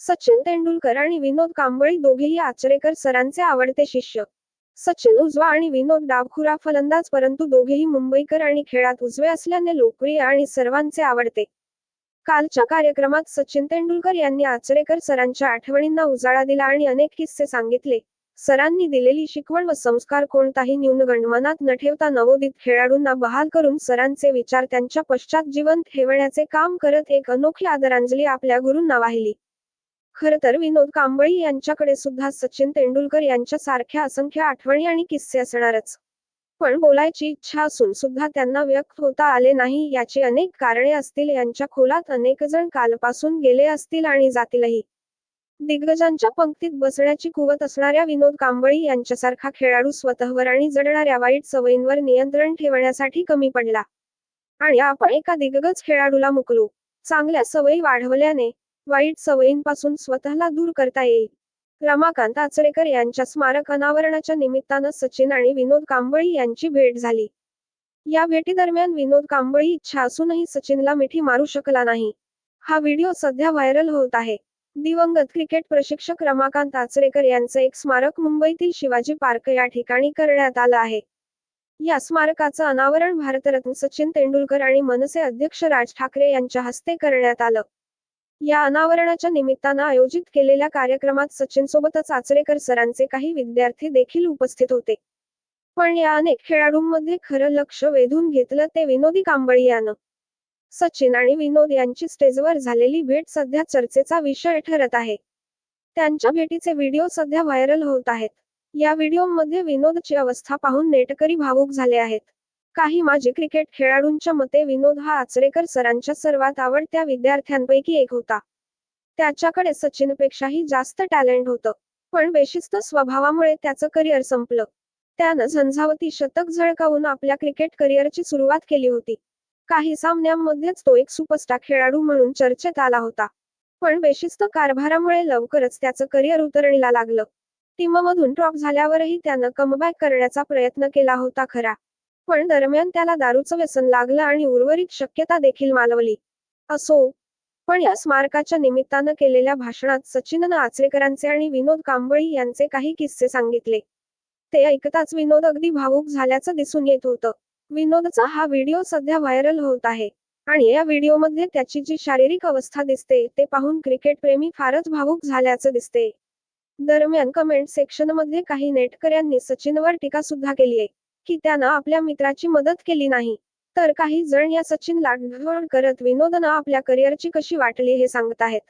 सचिन तेंडुलकर आणि विनोद कांबळी दोघेही आचरेकर सरांचे आवडते शिष्य. सचिन उजवा आणि विनोद डावखुरा फलंदाज परंतु दोघेही मुंबईकर आणि खेळात उजवे असल्याने लोकप्रिय आणि सर्वांचे आवडते. कालच्या कार्यक्रमात सचिन तेंडुलकर यांनी आचरेकर सरांच्या आठवणींना उजाळा दिला आणि अनेक किस्से सांगितले. सरांनी दिलेली शिकवण व संस्कार कोणताही न्यूनगंड मनात न ठेवता नवोदित खेळाडूंना बहाल करून सरांचे विचार त्यांच्या पश्चात जिवंत ठेवण्याचे काम करत एक अनोखी आदरांजली आपल्या गुरूंना वाहिली. खर तर विनोद कांबळी यांच्याकडे सुद्धा सचिन तेंडुलकर यांच्या सारख्या असंख्य आठवणी आणि किस्से असणारच. पण बोलायची इच्छा असून सुद्धा त्यांना व्यक्त होता आले नाही याची अनेक कारणे असतील यांच्या खोलात अनेक जण कालपासून गेले असतील आणि जातीलही. दिग्गजांच्या पंक्तीत बसण्याची कुवत असणाऱ्या विनोद कांबळी यांच्यासारखा खेळाडू स्वतःवर आणि जडणाऱ्या वाईट सवयींवर नियंत्रण ठेवण्यासाठी कमी पडला. आणि आपण एका दिग्गज खेळाडूला मुकलो. चांगल्या सवयी वाढवल्याने वाईट सवयींपासून स्वतःला दूर करता येईल. रमाकांत आचरेकर यांच्या स्मारक अनावरणाच्या निमित्तानं सचिन आणि विनोद कांबळी यांची भेट झाली. या भेटीदरम्यान विनोद कांबळी इच्छा असूनही सचिनला मिठी मारू शकला नाही. हा व्हिडिओ सध्या व्हायरल होत आहे. दिवंगत क्रिकेट प्रशिक्षक रमाकांत आचरेकर यांचं एक स्मारक मुंबईतील शिवाजी पार्क या ठिकाणी करण्यात आलं आहे. या स्मारकाचं अनावरण भारतरत्न सचिन तेंडुलकर आणि मनसे अध्यक्ष राज ठाकरे यांच्या हस्ते करण्यात आलं. या अनावरणाच्या निमित्तानं आयोजित केलेल्या कार्यक्रमात सचिन सोबतच आचरेकर सरांचे काही विद्यार्थी देखील उपस्थित होते. पण या अनेक खेळाडूंमध्ये खरं लक्ष वेधून घेतलं ते विनोदी कांबळी यानं सचिन आणि विनोद यांची स्टेजवर झालेली भेट सध्या चर्चेचा विषय ठरत आहे. त्यांच्या भेटीचे व्हिडिओ सध्या व्हायरल होत आहेत. या व्हिडिओमध्ये विनोदची अवस्था पाहून नेटकरी भावूक झाले आहेत. काही माजी क्रिकेट खेळाडूंच्या मते विनोद हा आचरेकर सरांच्या सर्वात आवडत्या विद्यार्थ्यांपैकी एक होता. त्याच्याकडे सचिनपेक्षाही जास्त टॅलेंट होतं पण बेशिस्त स्वभावामुळे त्याचं करिअर संपलं. त्यानं झंझावती शतक झळकावून आपल्या क्रिकेट करिअरची सुरुवात केली होती. काही सामन्यांमध्येच तो एक सुपरस्टार खेळाडू म्हणून चर्चेत आला होता. पण बेशिस्त कारभारामुळे लवकरच त्याचं करिअर उतरणीला लागलं. टीममधून ड्रॉप झाल्यावरही त्यानं कमबॅक करण्याचा प्रयत्न केला होता खरा. पण दरम्यान त्याला दारूचं व्यसन लागलं आणि उर्वरित शक्यता देखील मालवली. असो पण या स्मारकाच्या निमित्तानं केलेल्या भाषणात सचिननं आचरेकरांचे आणि विनोद कांबळी यांचे काही किस्से सांगितले. ते ऐकताच विनोद अगदी भावूक झाल्याचं दिसून येत होतं. विनोदचा हा व्हिडिओ सध्या व्हायरल होत आहे आणि या व्हिडिओमध्ये त्याची जी शारीरिक अवस्था दिसते ते पाहून क्रिकेटप्रेमी फारच भावूक झाल्याचं दिसते. दरम्यान कमेंट सेक्शनमध्ये काही नेटकऱ्यांनी सचिनवर टीका सुद्धा केलीये. की त्यानं आपल्या मित्राची मदत केली नाही. तर काही जण या सचिनला ढवळ करत विनोदनं आपल्या करिअरची कशी वाटली हे सांगत आहेत.